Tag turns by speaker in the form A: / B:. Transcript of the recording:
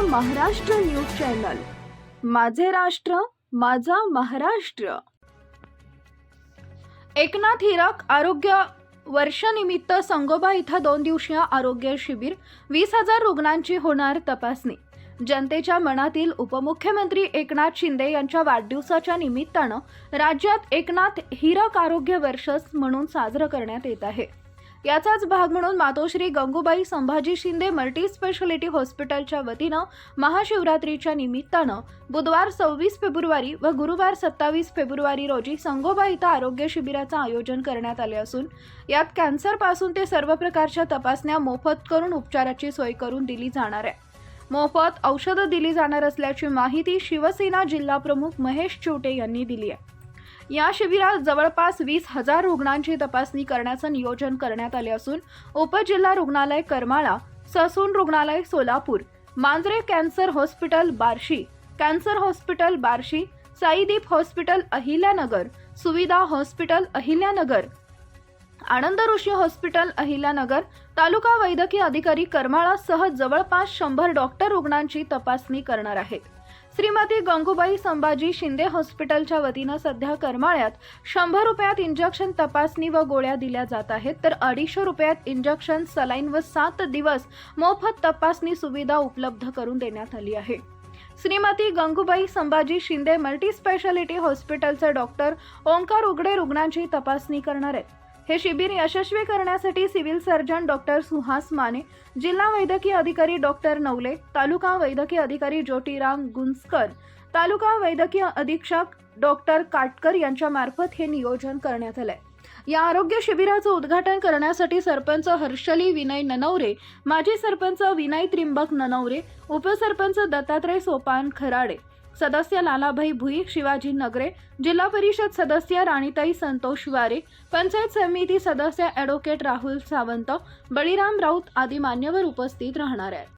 A: Maharashtra news channel. माझे राष्ट्र माझा महाराष्ट्र. एकनाथ हिरक आरोग्य वर्षनिमित्त संगोबा इथं दोन दिवसीय आरोग्य शिबिर वीस हजार रुग्णांची होणार तपासणी. जनतेच्या मनातील उपमुख्यमंत्री एकनाथ शिंदे यांच्या वाढदिवसाच्या निमित्तानं राज्यात एकनाथ हिरक आरोग्य वर्ष म्हणून साजरं करण्यात येत आहे. याचाच भाग म्हणून मातोश्री गंगूबाई संभाजी शिंदे मल्टी स्पेशालिटी हॉस्पिटलच्या वतीनं महाशिवरात्रीच्या निमित्तानं बुधवार सव्वीस फेब्रुवारी व गुरुवार सत्तावीस फेब्रुवारी रोजी संगोबा इथं आरोग्य शिबिराचं आयोजन करण्यात आले असून यात कॅन्सरपासून ते सर्व प्रकारच्या तपासण्या मोफत करून उपचाराची सोय करून दिली जाणार आहे. मोफत औषधं दिली जाणार असल्याची माहिती शिवसेना जिल्हाप्रमुख महेश चिवटे यांनी दिली आहे. या शिबिरात जवळपास वीस हजार रुग्णांची तपासणी करण्याचं नियोजन करण्यात आले असून उपजिल्हा रुग्णालय करमाळा ससून रुग्णालय Solapur Manjare cancer hospital Barshi cancer hospital Barshi Saideep hospital Ahilyanagar Suvidha hospital Ahilyanagar Anand Rishi hospital Ahilyanagar taluka वैद्यकीय अधिकारी करमाळासह जवळपास शंभर डॉक्टर रुग्णांची तपासणी करणार आहेत. श्रीमती गंगूबाई संभाजी शिंदे हॉस्पिटलच्या वतीनं सध्या करमाळ्यात शंभर रुपयात इंजेक्शन तपासणी व गोळ्या दिल्या जात आहेत तर अडीचशे रुपयात इंजेक्शन सलाईन व सात दिवस मोफत तपासणी सुविधा उपलब्ध करून देण्यात आली आहे. श्रीमती गंगूबाई संभाजी शिंदे मल्टी स्पेशालिटी हॉस्पिटलचे डॉक्टर ओंकार उघडे रुग्णांची तपासणी करणार आहेत. हे शिबिर यशस्वी करण्यासाठी civil surgeon doctor Suhas Mane जिल्हा वैद्यकीय अधिकारी डॉक्टर नवले तालुका वैद्यकीय अधिकारी ज्योतिराम गुंजकर तालुका वैद्यकीय अधीक्षक डॉक्टर काटकर यांच्या मार्फत हे नियोजन करण्यात आलंय. या आरोग्य शिबिराचं उद्घाटन करण्यासाठी सरपंच हर्षली विनय ननवरे माजी सरपंच विनय त्रिंबक ननवरे उपसरपंच दत्तात्रय सोपान खराडे सदस्य लालाभाई भुई शिवाजी नगरे जिल्हा परिषद सदस्य राणीताई संतोष वारे पंचायत समिती सदस्य ॲडव्होकेट राहुल सावंत बळीराम राऊत आदी मान्यवर उपस्थित राहणार आहेत.